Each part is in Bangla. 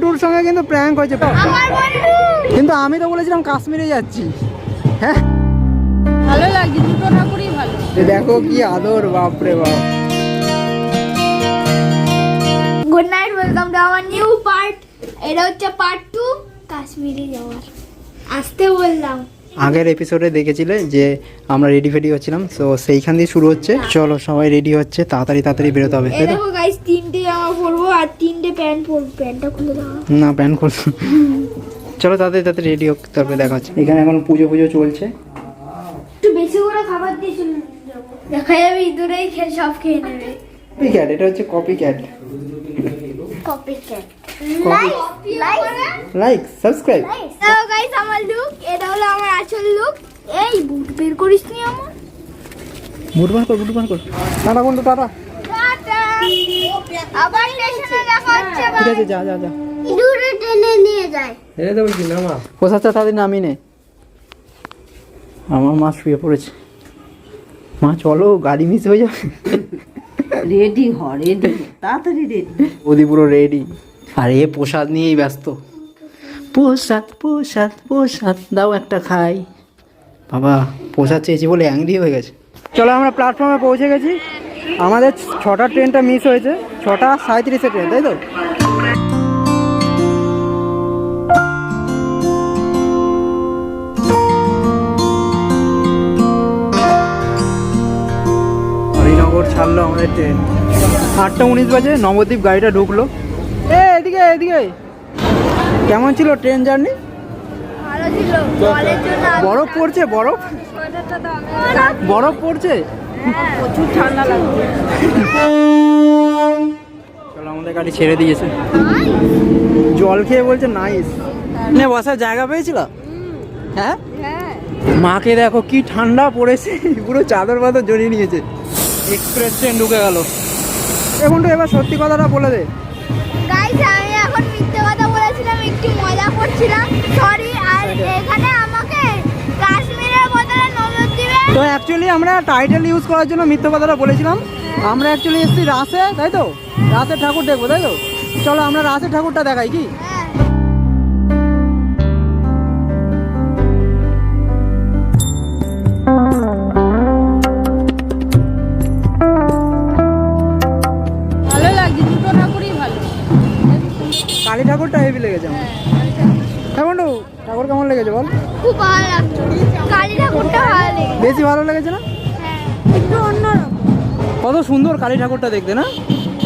পুন্টুর সঙ্গে কিন্তু প্র্যাঙ্ক হয়েছে। কিন্তু আমি তো বলেছিলাম কাশ্মীরে যাচ্ছি। হ্যাঁ? ভালো লাগছে দুটো ঠাকুরই ভালো। দেখো কি আদর বাপরে বাপ। Good night welcome to our new part এটা হচ্ছে পার্ট টু কাশ্মীরে যাওয়ার। আসতে বললাম। আগের এপিসোডে দেখেছিলে যে আমরা রেডি ফেডি হচ্ছিলাম তো সেইখান দিয়ে শুরু হচ্ছে। চলো সবাই রেডি হচ্ছে তাড়াতাড়ি তাড়াতাড়ি বেরোতে হবে এই তাই দেখো গাইস তিনটে জামা পরবো আর তিনটে প্যান্ট পরবো। প্যান্টটা খুলে দাও। না প্যান্ট করছি চলো তাড়াতাড়ি তাড়াতাড়ি রেডি হোক তারপরে দেখা হচ্ছে। এখানে এখন পুজো পুজো চলছে। একটু বেশি করে খাবার দিয়ে চলে যাব। দেখা যাবে ইঁদুরেই খেয়ে সব খেয়ে নেবে। কপি ক্যাট এটা হচ্ছে copy cat copy cat like like subscribe hello guys আমার লুক এটা হলো আমার আসল লুক এই বুট বের করিস নি আমার? বুট বার কর বুট বার কর। টাটা বন্ধু টাটা। টাটা। আবার স্টেশনে দেখা হচ্ছে ঠিক আছে যা যা যা। দূরে টেনে নিয়ে যায়। কি? নামা। পোষাচ্ছে তাদের নামিয়ে নে। আমার মা শুয়ে পড়েছে। মা চলো গাড়ি মিস হয়ে যাবে। রেডি হ রেডি তাড়াতাড়ি রেডি ওদি পুরো রেডি আর এ প্রসাদ নিয়েই ব্যস্ত। প্রসাদ প্রসাদ প্রসাদ, দাও একটা খাই। বাবা, প্রসাদ চেয়েছি বলে অ্যাংরি হয়ে গেছে। চলো আমরা প্ল্যাটফর্মে পৌঁছে গেছি। আমাদের ছটা ট্রেনটা মিস হয়েছে। ছটা সাঁত্রিশে ট্রেন, তাই তো? হরিনগর ছাড়লো আমাদের ট্রেন। আটটা উনিশ বাজে, নবদ্বীপ গাড়িটা ঢুকলো। এ এদিকে এদিকে। কেমন ছিল ট্রেন জার্নি বরফ পড়ছে বরফ? বরফ পড়ছে? প্রচুর ঠান্ডা লাগছে। চলো আমাদের গাড়ি ছেড়ে দিয়েছে। জল খেয়ে বলছে নাইস নে বসার জায়গা পেয়েছিল? হ্যাঁ? হ্যাঁ। মাকে দেখো কি ঠান্ডা পড়েছে পুরো চাদর বাদর জড়িয়ে নিয়েছে। এক্সপ্রেস ট্রেন ঢুকে গেল। এখন তো এবার সত্যি কথাটা বলে দে। মিথ্যে কথা বলেছিলাম একটু মজা করছিলাম। সরি আর এখানে আমাকে কাশ্মীরের বদলে নবদ্বীপে তো অ্যাকচুয়ালি আমরা টাইটেল ইউজ করার জন্য মিথ্যে কথাটা বলেছিলাম। আমরা অ্যাকচুয়ালি এসেছি রাসে তাই তো? রাসের ঠাকুর দেখব তাই তো? চলো আমরা রাসের ঠাকুরটা দেখাই কি? হ্যাঁ। কালী ঠাকুরটা হেভি লেগেছে আমার। হ্যাঁ বন্ধু ঠাকুর কেমন লেগেছে বল? খুব ভালো লাগছে। কালী ঠাকুরটা ভালো লেগেছে। বেশি ভালো লেগেছে না? হ্যাঁ একটু অন্যরকম। কত সুন্দর কালী ঠাকুরটা দেখতে না?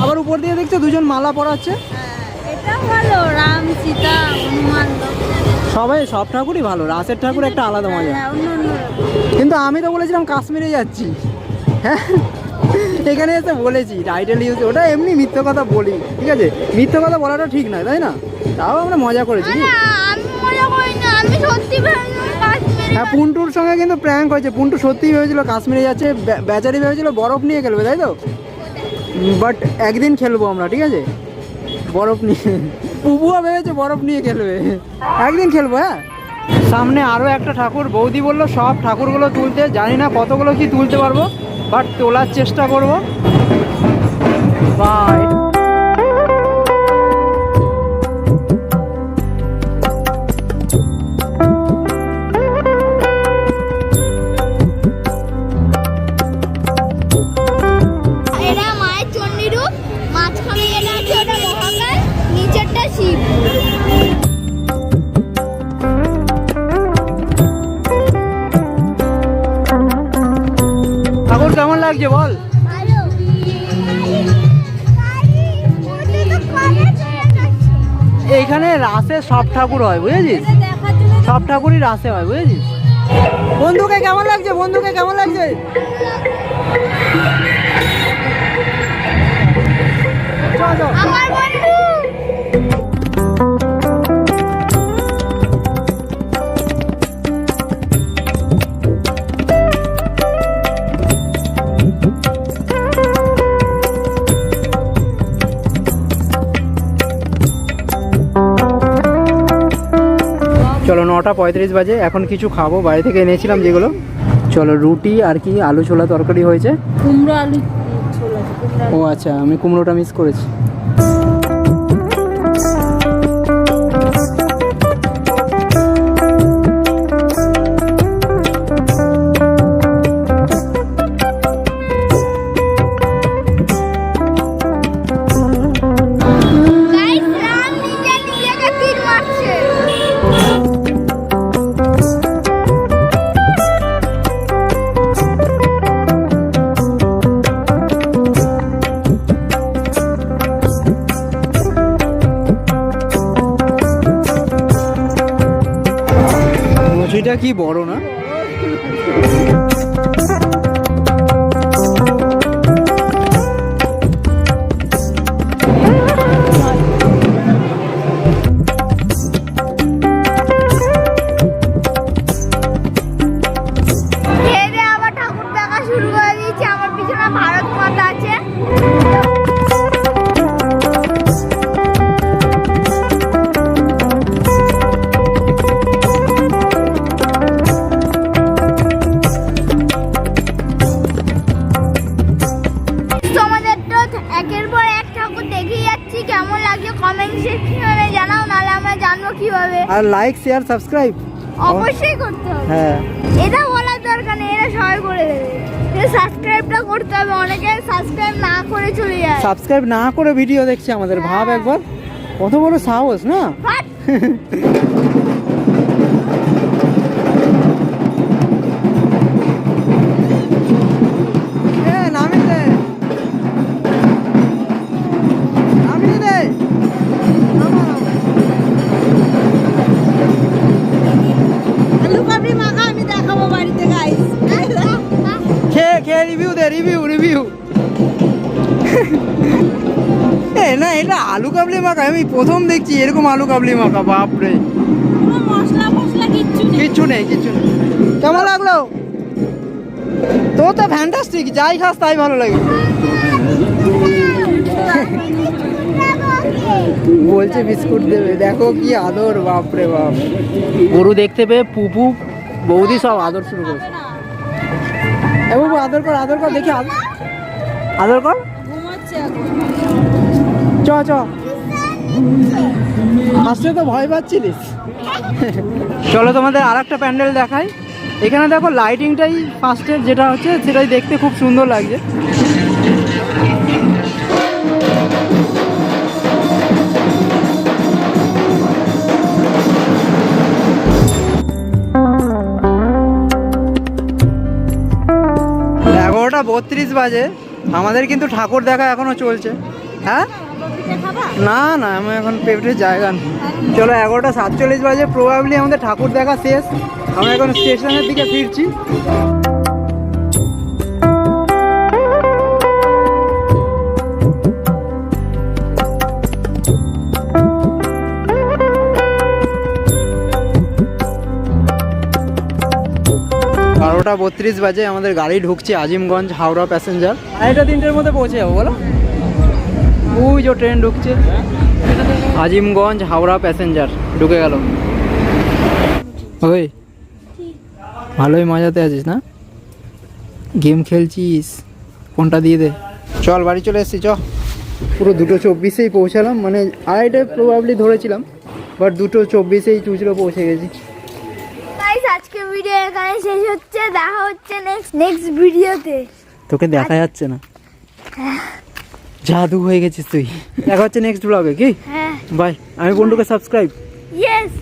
আবার উপর দিয়ে দেখছ দুজন মালা পরাচ্ছে? এটা ভালো। রাম সীতা হনুমান সবাই সব ঠাকুরই ভালো। রাসের ঠাকুর একটা আলাদা মজা। কিন্তু আমি তো বলেছিলাম কাশ্মীরে যাচ্ছি। হ্যাঁ? এখানে এসে বলেছি টাইটেল ইউজ ওটা এমনি মিথ্যে কথা বলি ঠিক আছে? মিথ্যে কথা বলাটা ঠিক নয় তাই না? তাও আমরা মজা করেছি হ্যাঁ পুন্টুর সঙ্গে কিন্তু প্র্যাঙ্ক হয়েছে পুন্টু সত্যিই ভেবেছিল কাশ্মীরে যাচ্ছে বেচারি ভেবেছিল বরফ নিয়ে খেলবে তাই তো? বাট একদিন খেলব আমরা ঠিক আছে? বরফ নিয়ে পুবুয়া ভেবেছে বরফ নিয়ে খেলবে। একদিন খেলব হ্যাঁ? সামনে আরও একটা ঠাকুর বৌদি বলল সব ঠাকুরগুলো তুলতে জানি না কতগুলো কি তুলতে পারব। বাট তোলার চেষ্টা করব। বাই। এটা মাঝখানে যেটা আছে ওটা নিচেরটা লাগছে বল। এইখানে রাসে সব ঠাকুর হয়, বুঝেছিস? সব ঠাকুরই রাসে হয়, বুঝেছিস? বন্ধুকে কেমন লাগছে? বন্ধুকে কেমন লাগছে? নটা পঁয়ত্রিশ বাজে এখন কিছু খাব। বাড়ি থেকে এনেছিলাম যেগুলো। চলো রুটি আর কি আলু ছোলা তরকারি হয়েছে। কুমড়ো আলু ও আচ্ছা আমি কুমড়োটা মিস করেছি। ট্রিটা কি বড় না? কীভাবে আর লাইক শেয়ার সাবস্ক্রাইব অবশ্যই করতে হবে। হ্যাঁ। এটা বলার দরকার নেই এটা সবাই করে দেবে। সাবস্ক্রাইবটা করতে হবে অনেকে সাবস্ক্রাইব না করে চলে যায়। সাবস্ক্রাইব না করে ভিডিও দেখছে আমাদের। ভাব একবার। কত বড় সাহস না? রিভিউ রিভিউ এ না এটা আলু কাবলি মাখা আমি প্রথম দেখছি এরকম আলু কাবলি মাখা বাপরে। কোনো মশলা মশলা কিচ্ছু নেই। কিচ্ছু নেই কিচ্ছু নেই। কেমন লাগল? তো তো ফ্যান্টাস্টিক যাই খাস তাই ভালো লাগে। বলছে বিস্কুট দেবে দেখো কি আদর বাপরে বাপ। গরু দেখতে পেয়ে পুপু বৌদি সব আদর শুরু করেছে। এ বাবু, আদর কর আদর কর, দেখি আদর কর। চ চ। ফার্স্টে তো ভয় পাচ্ছিলিস। চলো তোমাদের আর একটা প্যান্ডেল দেখাই। এখানে দেখো লাইটিংটাই ফার্স্টের যেটা হচ্ছে সেটাই দেখতে খুব সুন্দর লাগছে। বত্রিশ বাজে। আমাদের কিন্তু ঠাকুর দেখা এখনও চলছে। হ্যাঁ? না না, আমি এখন পেটের জায়গা নেই। চলো এগারোটা সাতচল্লিশ বাজে প্রবাবলি আমাদের ঠাকুর দেখা শেষ। আমরা এখন স্টেশনের দিকে ফিরছি। বারোটা বত্রিশ বাজে আমাদের গাড়ি ঢুকছে আজিমগঞ্জ হাওড়া প্যাসেঞ্জার। আড়াইটা তিনটের মধ্যে পৌঁছে যাব বলো। ওই যে ট্রেন ঢুকছে। আজিমগঞ্জ হাওড়া প্যাসেঞ্জার ঢুকে গেল। ওই ভালোই মজাতে আছিস না? গেম খেলছিস? ফোনটা দিয়ে দে? চল বাড়ি চলে এসেছি চ। পুরো দুটো চব্বিশেই পৌঁছালাম মানে আড়াইটায় প্রবাবলি ধরেছিলাম বাট দুটো চব্বিশেই চুচড়ো পৌঁছে গেছি। গাইস আজকে ভিডিও এখানে শেষ হচ্ছে। দেখা হচ্ছে নেক্সট নেক্সট ভিডিওতে তোকে দেখা যাচ্ছে না। জাদু হয়ে গেছিস তুই। দেখা হচ্ছে নেক্সট ব্লগে কি? হ্যাঁ। বাই আমি বন্ধুকে সাবস্ক্রাইব ইয়েস